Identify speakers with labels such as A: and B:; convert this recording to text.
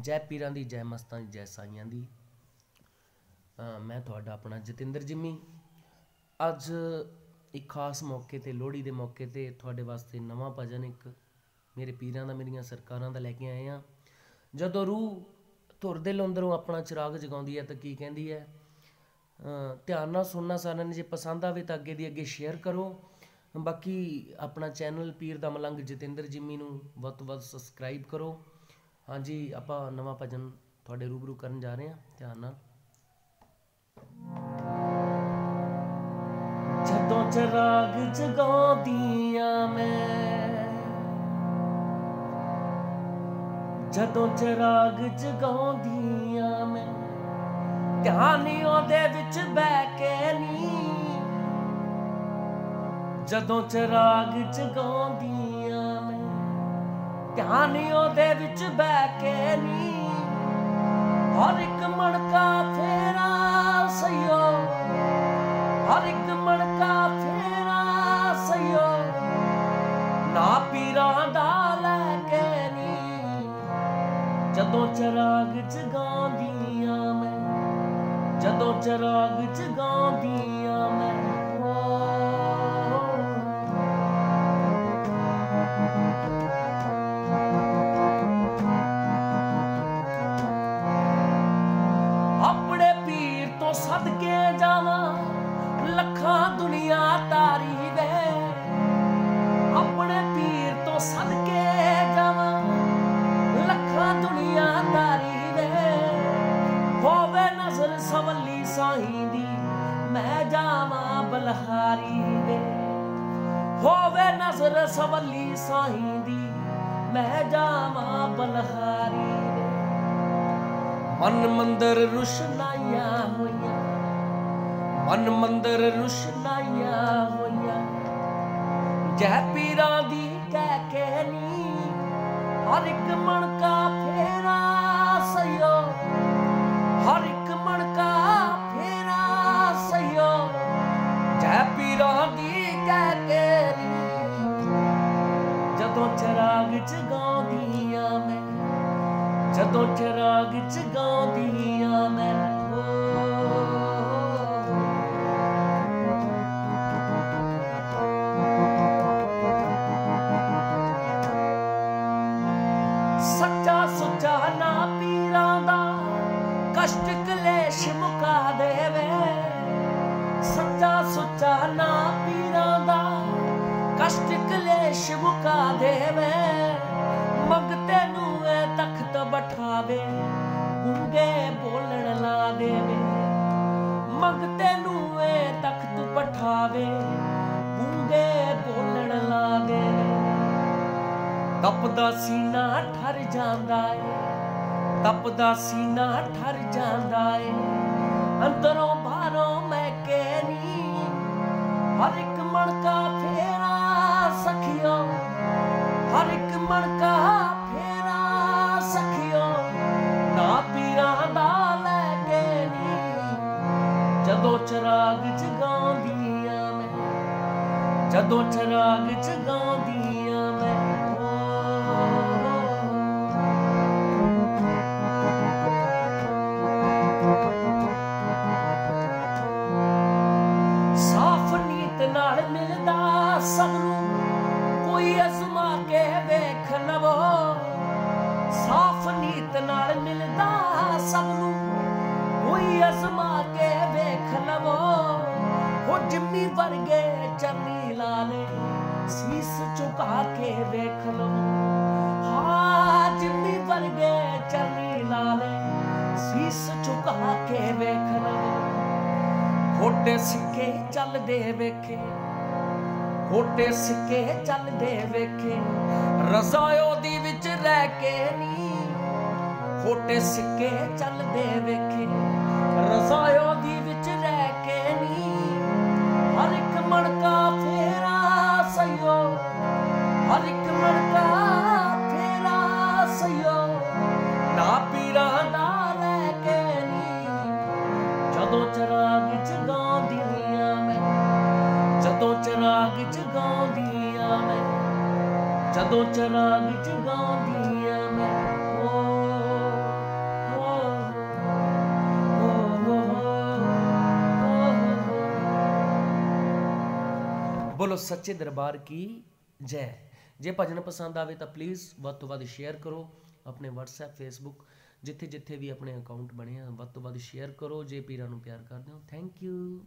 A: ਜੈ ਪੀਰਾਂ ਦੀ, ਜੈ ਮਸਤਾਂ ਦੀ, ਜੈ ਸਾਈਆਂ ਦੀ। ਮੈਂ ਤੁਹਾਡਾ ਆਪਣਾ ਜਤਿੰਦਰ ਜਿੰਮੀ। ਅੱਜ ਇੱਕ ਖਾਸ ਮੌਕੇ ਤੇ, ਲੋਹੜੀ ਦੇ ਮੌਕੇ ਤੇ ਤੁਹਾਡੇ ਵਾਸਤੇ ਨਵਾਂ ਭਜਨ ਇੱਕ ਮੇਰੇ ਪੀਰਾਂ ਦਾ, ਮੇਰੀਆਂ ਸਰਕਾਰਾਂ ਦਾ ਲੈ ਕੇ ਆਏ ਆ ਜਦੋਂ ਰੂਹ ਧੁਰ ਦੇ ਅੰਦਰੋਂ ਆਪਣਾ ਚਿਰਾਗ ਜਗਾਉਂਦੀ ਹੈ ਤਾਂ ਕੀ ਕਹਿੰਦੀ ਹੈ? ਧਿਆਨ ਨਾਲ ਸੁਣਨਾ ਸਾਰਿਆਂ ਨੇ, ਜੇ ਪਸੰਦ ਆਵੇ ਤਾਂ ਅੱਗੇ ਦੀ ਅੱਗੇ ਸ਼ੇਅਰ ਕਰੋ। ਬਾਕੀ ਆਪਣਾ ਚੈਨਲ ਪੀਰ ਦਾ ਮਲੰਗ ਜਤਿੰਦਰ ਜਿੰਮੀ ਨੂੰ ਵੱਧ ਤੋਂ ਵੱਧ ਸਬਸਕ੍ਰਾਈਬ ਕਰੋ। ਹਾਂਜੀ, ਆਪਾਂ ਨਵਾਂ ਭਜਨ ਤੁਹਾਡੇ ਰੂਬਰੂ ਕਰਨ ਜਾ ਰਹੇ ਹਾਂ, ਧਿਆਨ ਨਾਲ। ਜਦੋਂ ਚਰਾਗ ਜਗਾਉਂਦੀਆਂ ਮੈਂ, ਜਦੋਂ ਚਰਾਗ ਜਗਾਉਂਦੀਆਂ ਮੈਂ, ਧਿਆਨ ਉਹਦੇ ਵਿੱਚ ਬਹਿ ਕੇ ਨੀ। ਜਦੋਂ ਚਰਾਗ ਜਗਾਉਂਦੀਆਂ ਧਿਆਨ ਉਹਦੇ ਵਿੱਚ ਬਹਿ ਕੇ ਨੀ। ਹਰ ਇੱਕ ਮਣਕਾ ਫੇਰਾ ਸਈਓ। ਹਰ ਇੱਕ ਮਣਕਾ ਫੇਰਾ ਸਈਓ। ਨਾ ਪੀਰਾਂ ਦਾ ਲੈ ਕੇ ਨੀ। ਜਦੋਂ ਚਰਾਗ ਜਗਾਉਂਦੀਆਂ ਮੈਂ, ਜਦੋਂ ਚਰਾਗ ਜਗਾਉਂਦੀਆਂ ਮੈਂ। ਮੈਂ ਜਾਵਾਂ ਬਲਹਾਰੀ ਵੇ ਹੋਵੇ ਨਜ਼ਰ ਸਵੱਲੀ ਸਾਈਂ ਦੀ, ਮੈਂ ਜਾਵਾਂ ਬਲਹਾਰੀ ਵੇ ਮਨ ਮੰਦਰ ਰੁਸ਼ਨਾਈਆਂ ਹੋਈਆਂ, ਮਨ ਮੰਦਰ ਰੁਸ਼ਨਾਈਆਂ ਹੋਈਆਂ। ਜੈ ਪੀਰਾਂ ਦੀ ਕਹਿ ਕੇ ਨੀ, ਹਰ ਇੱਕ ਮਣਕਾ ਫੇਰਾ ਸਈਓ। ਹਰ ਇੱਕ ਮਣਕਾ ਚ ਗਾਉਂਦੀ ਜਗਾਉਂਦੀਆਂ ਮੈਂ, ਜਦੋਂ ਚਰਾਗ ਜਗਾਉਂਦੀਆਂ ਮੈਂ। ਸੱਚਾ ਸੁੱਚਾ ਨਾ ਪੀਰਾਂ ਦਾ ਕਸ਼ਟ ਕਲੇਸ਼ ਮੁਕਾ ਦੇਵੇ। ਸੱਚਾ ਸੁੱਚਾ ਨਾ ਪੀਰਾਂ ਦਾ ਕਸ਼ਟ ਕਲੇਸ਼ ਮੁਕਾ ਦੇਵੇ। ਬਿਠਾਵੇ ਗੂੰਗੇ ਬੋਲਣ ਲਾ ਦੇਵੇ। ਮੰਗਤੇ ਨੂੰ ਇਹ ਤਖਤ ਬਿਠਾਵੇ ਗੂੰਗੇ ਬੋਲਣ ਲਾ ਦੇਵੇ। ਤਪਦਾ ਸੀਨਾ ਠਰ ਜਾਂਦਾ ਏ, ਤਪਦਾ ਸੀਨਾ ਠਰ ਜਾਂਦਾ ਏ। ਅੰਦਰੋਂ ਬਾਹਰੋਂ ਮੈਂ ਕੇ ਹਰ ਇੱਕ ਜਦੋਂ ਚਰਾਗ ਜਗਾਉਂਦੀਆਂ ਮੈਂ ਸਾਫ਼ ਨੀਤ ਨਾਲ ਮਿਲਦਾ ਸਭ ਨੂੰ, ਕੋਈ ਅਜ਼ਮਾ ਕੇ ਵੇਖ ਲਵੋ। ਸਾਫ਼ ਨੀਤ ਨਾਲ ਮਿਲਦਾ ਸਭ ਨੂੰ, ਕੋਈ ਅਜ਼ਮਾ ਕੇ ਵੇਖ ਲਵੋ। ਹੋ ਜਿੰਮੀ ਵਰਗੇ ਚਰਨੀ ਲਾਲੇ, ਸੀਸ ਝੁਕਾ ਕੇ ਵੇਖ ਲਵੋ ਹਾਂ, ਜਿੰਮੀ ਵਰਗੇ ਚਰਨੀ ਲਾਲੇ, ਸੀਸ ਝੁਕਾ ਕੇ ਵੇਖ ਲਵੋ ਖੋਟੇ ਸਿੱਕੇ ਚੱਲਦੇ ਵੇਖੇ, ਖੋਟੇ ਸਿੱਕੇ ਚੱਲਦੇ ਵੇਖੇ ਰਜ਼ਾਇਓ ਦੀ ਵਿੱਚ ਰਹਿ ਕੇ ਨੀ। ਖੋਟੇ ਸਿੱਕੇ ਚੱਲਦੇ ਵੇਖੇ ਰਜ਼ਾਇਓ ਦੀ ਵਿੱਚ ਚਰਾਗ ਜਗਾਉਂਦੀ ਆ ਮੈਂ, ਜਦੋਂ ਚਰਾਗ ਜਗਾਉਂਦੀ ਆ ਮੈਂ ਬੋਲੋ ਸੱਚੇ ਦਰਬਾਰ ਕੀ ਜੈ। ਜੇ ਭਜਨ ਪਸੰਦ ਆਵੇ ਤਾਂ ਪਲੀਜ਼ ਵੱਧ ਤੋਂ ਵੱਧ ਸ਼ੇਅਰ ਕਰੋ ਆਪਣੇ WhatsApp, Facebook ਜਿੱਥੇ ਜਿੱਥੇ ਵੀ ਆਪਣੇ ਅਕਾਊਂਟ ਬਣੇ ਆ, ਵੱਧ ਤੋਂ ਵੱਧ ਸ਼ੇਅਰ ਕਰੋ, ਜੇ ਪੀਰਾਂ ਨੂੰ ਪਿਆਰ ਕਰਦੇ ਹੋ ਥੈਂਕ ਯੂ